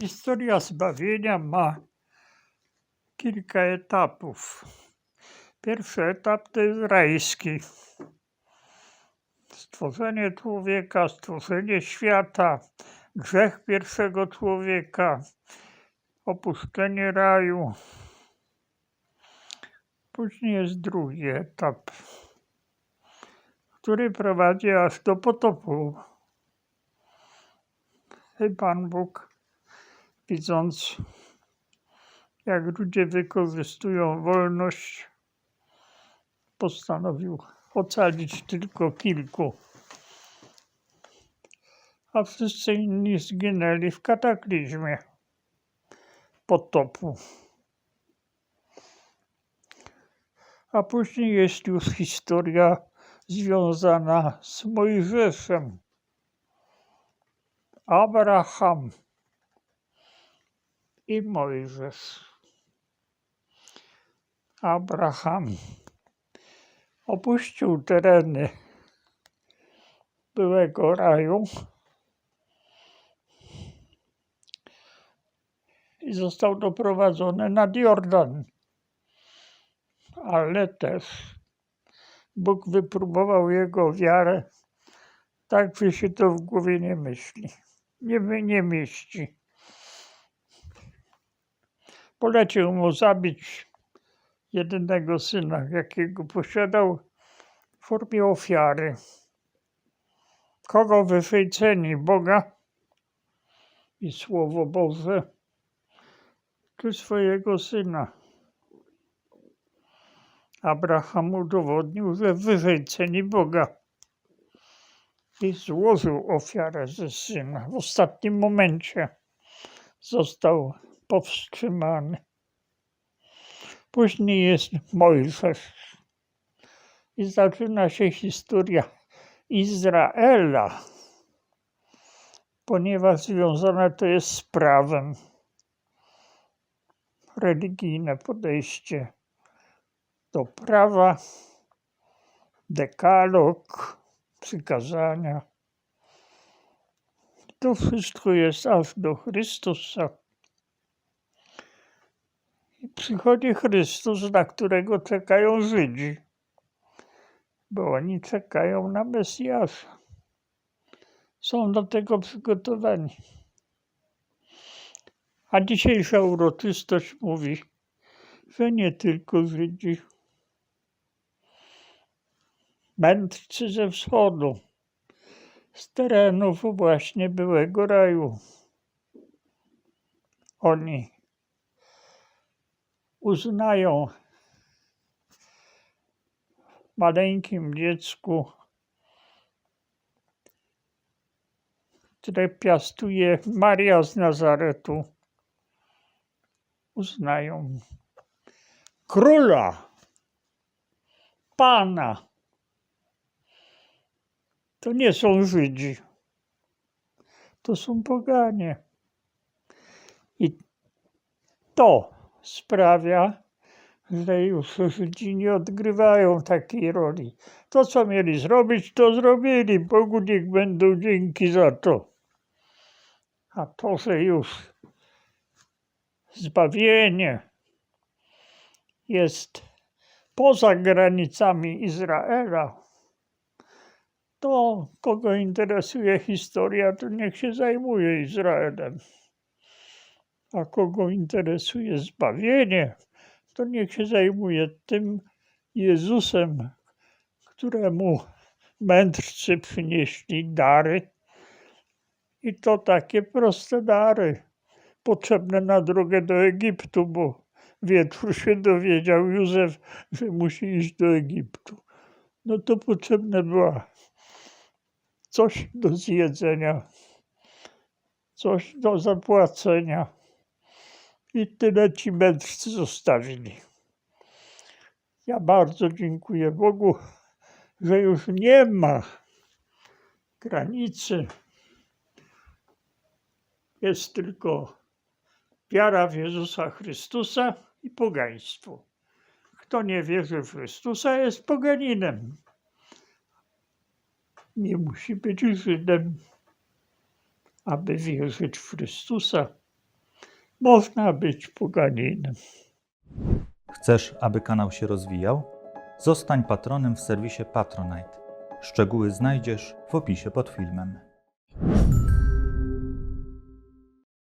Historia zbawienia ma kilka etapów. Pierwszy etap to jest rajski. Stworzenie człowieka, stworzenie świata, grzech pierwszego człowieka, opuszczenie raju. Później jest drugi etap, który prowadzi aż do potopu. I Pan Bóg, widząc, jak ludzie wykorzystują wolność, postanowił ocalić tylko kilku, a wszyscy inni zginęli w kataklizmie potopu. A później jest już historia związana z Mojżeszem. Abraham i Mojżesz. Abraham opuścił tereny byłego raju i został doprowadzony nad Jordan. Ale też Bóg wypróbował jego wiarę tak, że się to w głowie nie myśli, nie, nie mieści. Polecił mu zabić jedynego syna, jakiego posiadał w formie ofiary. Kogo wyżej ceni? Boga i Słowo Boże, czy swojego syna? Abraham udowodnił, że wyżej ceni Boga i złożył ofiarę ze syna. W ostatnim momencie został powstrzymany. Później jest Mojżesz i zaczyna się historia Izraela, ponieważ związane to jest z prawem. Religijne podejście do prawa, dekalog, przykazania. To wszystko jest aż do Chrystusa. Przychodzi Chrystus, na którego czekają Żydzi, bo oni czekają na Mesjasza. Są do tego przygotowani. A dzisiejsza uroczystość mówi, że nie tylko Żydzi, mędrcy ze wschodu, z terenów właśnie byłego raju. Oni uznają maleńkim dziecku, które piastuje Maria z Nazaretu, uznają króla, pana. To nie są Żydzi, to są poganie. I to sprawia, że już Żydzi nie odgrywają takiej roli. To, co mieli zrobić, to zrobili. Bogu niech będą dzięki za to. A to, że już zbawienie jest poza granicami Izraela, to kogo interesuje historia, to niech się zajmuje Izraelem. A kogo interesuje zbawienie, to niech się zajmuje tym Jezusem, któremu mędrcy przynieśli dary. I to takie proste dary, potrzebne na drogę do Egiptu, bo wieczór się dowiedział Józef, że musi iść do Egiptu. No to potrzebne była coś do zjedzenia, coś do zapłacenia i tyle ci mędrcy zostawili. Ja bardzo dziękuję Bogu, że już nie ma granicy. Jest tylko wiara w Jezusa Chrystusa i pogaństwo. Kto nie wierzy w Chrystusa, jest poganinem. Nie musi być Żydem, aby wierzyć w Chrystusa. Można być poganinem. Chcesz, aby kanał się rozwijał? Zostań patronem w serwisie Patronite. Szczegóły znajdziesz w opisie pod filmem.